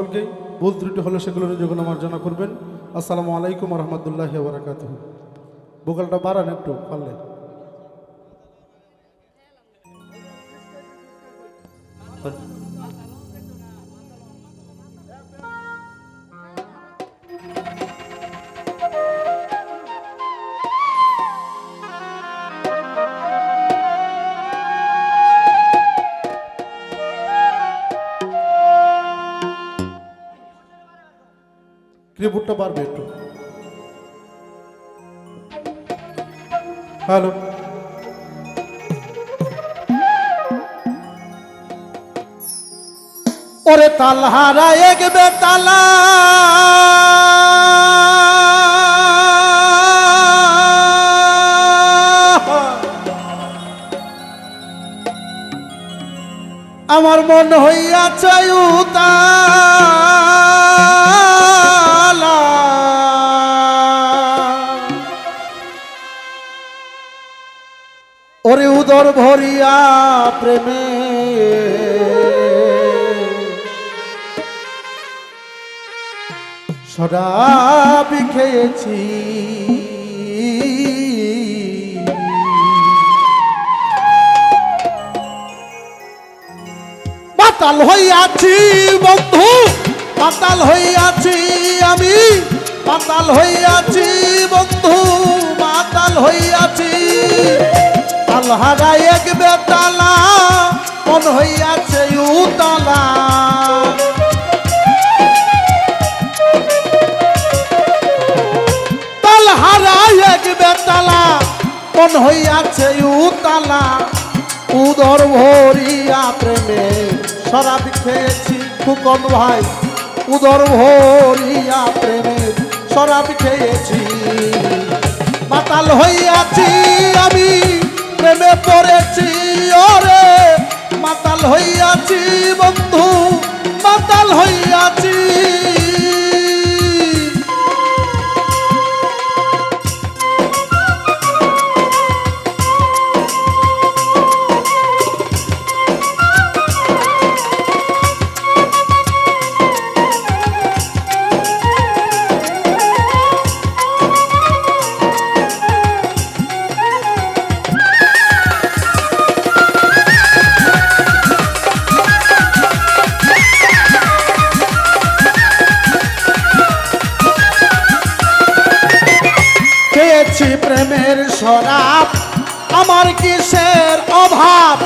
সকলকে ভুল ত্রুটি হলে সেগুলোর আমার মার্জনা করবেন। আসসালামু আলাইকুম রহমতুল্লাহ বারাকাত বোকালটা বাড়ান একটু, পারলে। কিবোর্ডটা বাড়বে একটু। হ্যালো। ওরে তালহারা এক বেতালা। আমার মন হইয়াছে উতালা উদর ভরিয়া প্রেমে। শরাবি খেয়েছি। মাতাল হইয়াছি বন্ধু, মাতাল হইয়াছি আমি। মাতাল হইয়াছি বন্ধু, মাতাল হইয়াছি। আল্লাহরা এক বেতালা, মন হইয়াছে উতালা। তালহারা এক বেতালা, মন হইয়াছে উতালা। উদর ভরিয়া প্রেমে শরাব খেয়েছি ফুকন ভাই। উদর ভরিয়া প্রেমে শরাব খেয়েছি। মাতাল হইয়াছি আমি। প্রেমে পড়েছি ওরে মাতাল হইয়াছি বন্ধু মাতাল হইয়াছি। শরাব আমার কিসের অভাব?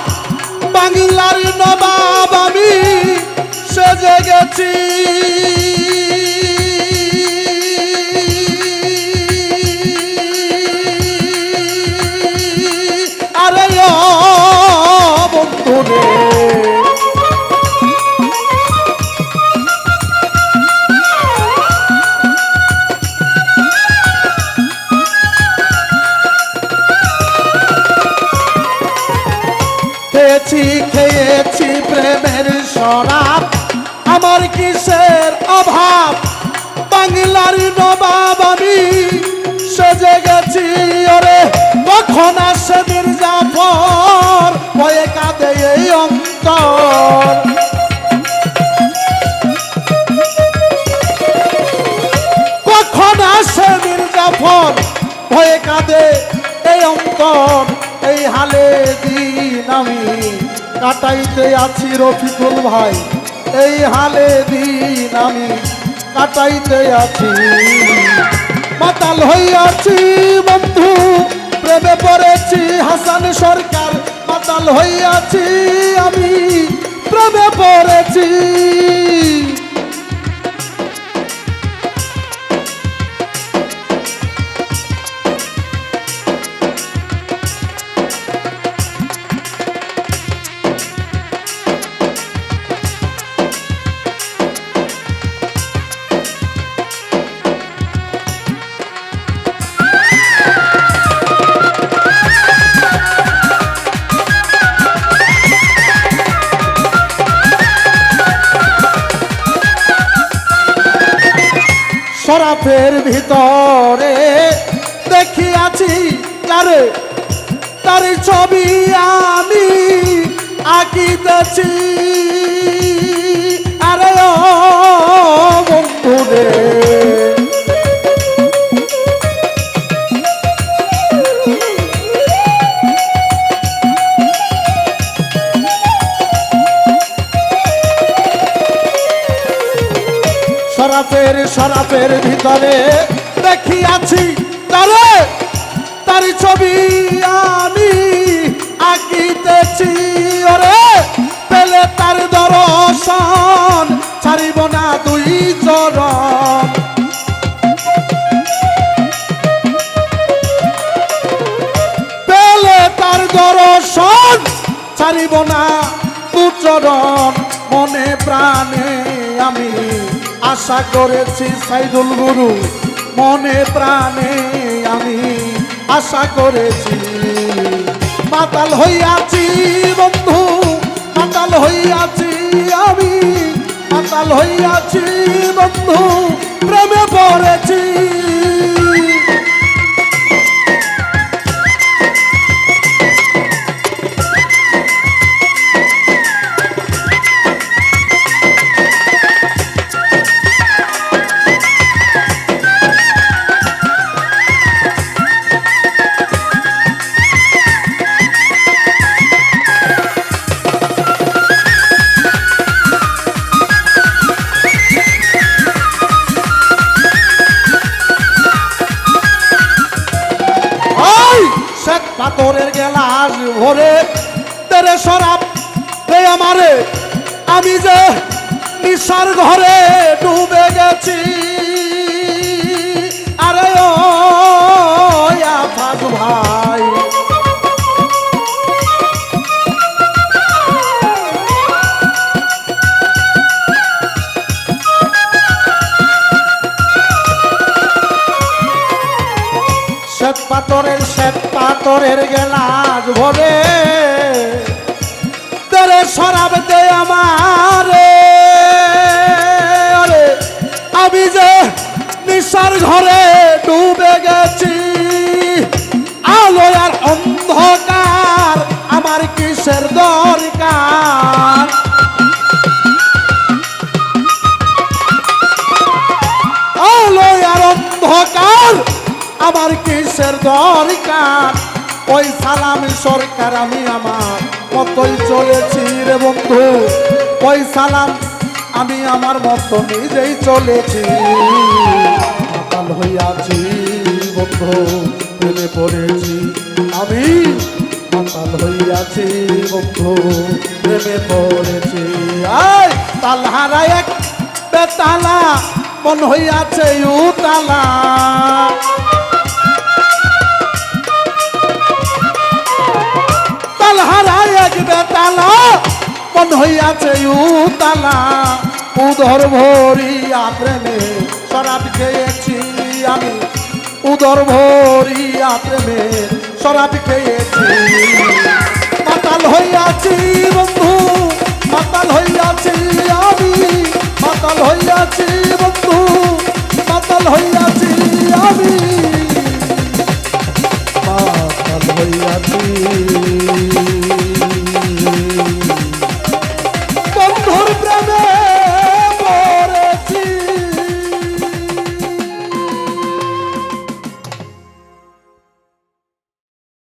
বাংলার নবাব আমি সেজে গেছি। খেয়েছি খেয়েছি প্রেমের শরাব। আমার কিসের অভাব? বাংলার নবাব আমি সেজে গেছি ওরে কখন আসে মির্জাফর? ভয়ে কাঁদে এই অন্তর। কখন আসে মির্জাফর? ভয়ে কাঁদে এই অন্তর। এই হালে দিন আমি কাটাইতে আছি রফিকুল ভাই। এই হালে দিন আমি কাটাইতে আছি। মাতাল হইয়াছি বন্ধু, প্রেমে পড়েছি হাসান সরকার। মাতাল হইয়াছি আমি, প্রেমে পড়েছি। শরাফের ভিতরে দেখিয়াছি তারে তার ছবি আমি আঁকিতেছি। সরাফের সরাফের ভিতরে দেখিয়াছি তারে তার ছবি আমি আঁকিতেছি। ওরে, পেলে তার দর্শন, ছাড়িব না দুই চরণ। পেলে তার দর্শন, ছাড়িব না দুচরণ মনে প্রাণে আমি আশা করেছি সাইদুল গুরু, মনে প্রাণে আমি আশা করেছি। মাতাল হইয়াছি বন্ধু, মাতাল হইয়াছি আমি, মাতাল হইয়াছি বন্ধু, প্রেমে পড়েছি। ভরে তেরে সরাব রে আমারে। আমি যে নিশার ঘরে ডুবে গেছি। আরে ও ভাই। পাথরের গেলাস ভরে তেরে সরাব দে আমারে। আমি যে নিশার ঘরে ডুবে গেছি, আলো আর অন্ধকার আমার কিসের দরকার? আলো আর অন্ধকার আমার কিসের দরকার? ওই সালাম সরকার আমি আমার মতোই চলেছি রে বন্ধু? ওই সালাম আমি আমার মতো নিজেই চলেছি। মাতাল হইয়াছি বন্ধু, প্রেমে পড়েছি আমি। মাতাল হইয়াছি বন্ধু, প্রেমে পড়েছি। আয় তালহারা এক বেতালা, মন হইয়াছে উতালা উতালা উদর ভরিয়া প্রেমে শরাব খেয়েছি আমি। উদর ভরিয়া প্রেমে শরাব খেয়েছি। মাতাল হইয়াছি বন্ধু, মাতাল হইয়াছি আমি। মাতাল হইয়াছি বন্ধু, মাতাল হইয়াছি আমি। মাতাল হইয়াছি।